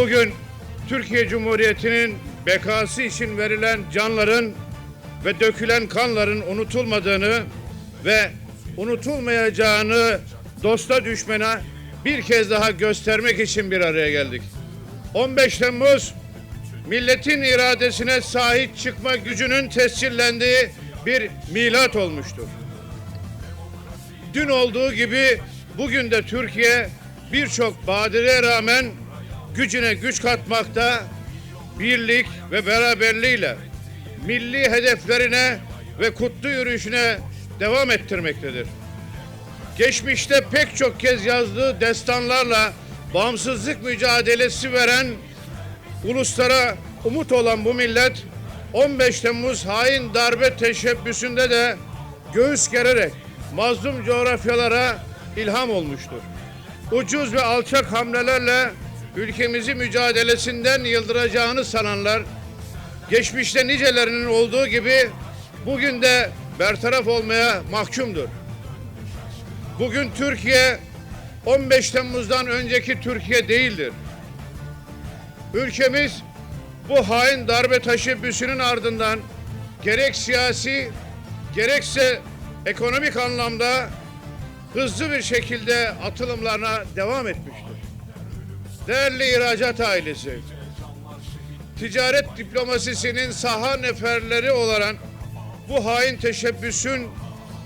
Bugün Türkiye Cumhuriyeti'nin bekası için verilen canların ve dökülen kanların unutulmadığını ve unutulmayacağını dosta düşmene bir kez daha göstermek için bir araya geldik. 15 Temmuz milletin iradesine sahip çıkma gücünün tescillendiği bir milat olmuştur. Dün olduğu gibi bugün de Türkiye birçok badireye rağmen gücüne güç katmakta, birlik ve beraberliğiyle milli hedeflerine ve kutlu yürüyüşüne devam ettirmektedir. Geçmişte pek çok kez yazdığı destanlarla bağımsızlık mücadelesi veren uluslara umut olan bu millet 15 Temmuz hain darbe teşebbüsünde de göğüs gererek mazlum coğrafyalara ilham olmuştur. Ucuz ve alçak hamlelerle ülkemizi mücadelesinden yıldıracağını sananlar geçmişte nicelerinin olduğu gibi bugün de bertaraf olmaya mahkumdur. Bugün Türkiye 15 Temmuz'dan önceki Türkiye değildir. Ülkemiz bu hain darbe teşebbüsünün ardından gerek siyasi gerekse ekonomik anlamda hızlı bir şekilde atılımlarına devam etmiştir. Değerli ihracat ailesi, ticaret diplomasisinin saha neferleri olan bu hain teşebbüsün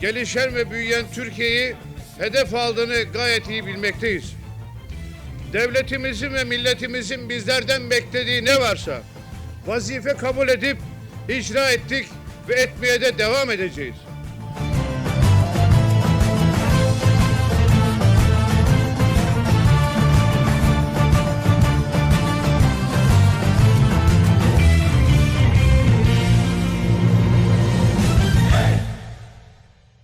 gelişen ve büyüyen Türkiye'yi hedef aldığını gayet iyi bilmekteyiz. Devletimizin ve milletimizin bizlerden beklediği ne varsa vazife kabul edip icra ettik ve etmeye de devam edeceğiz.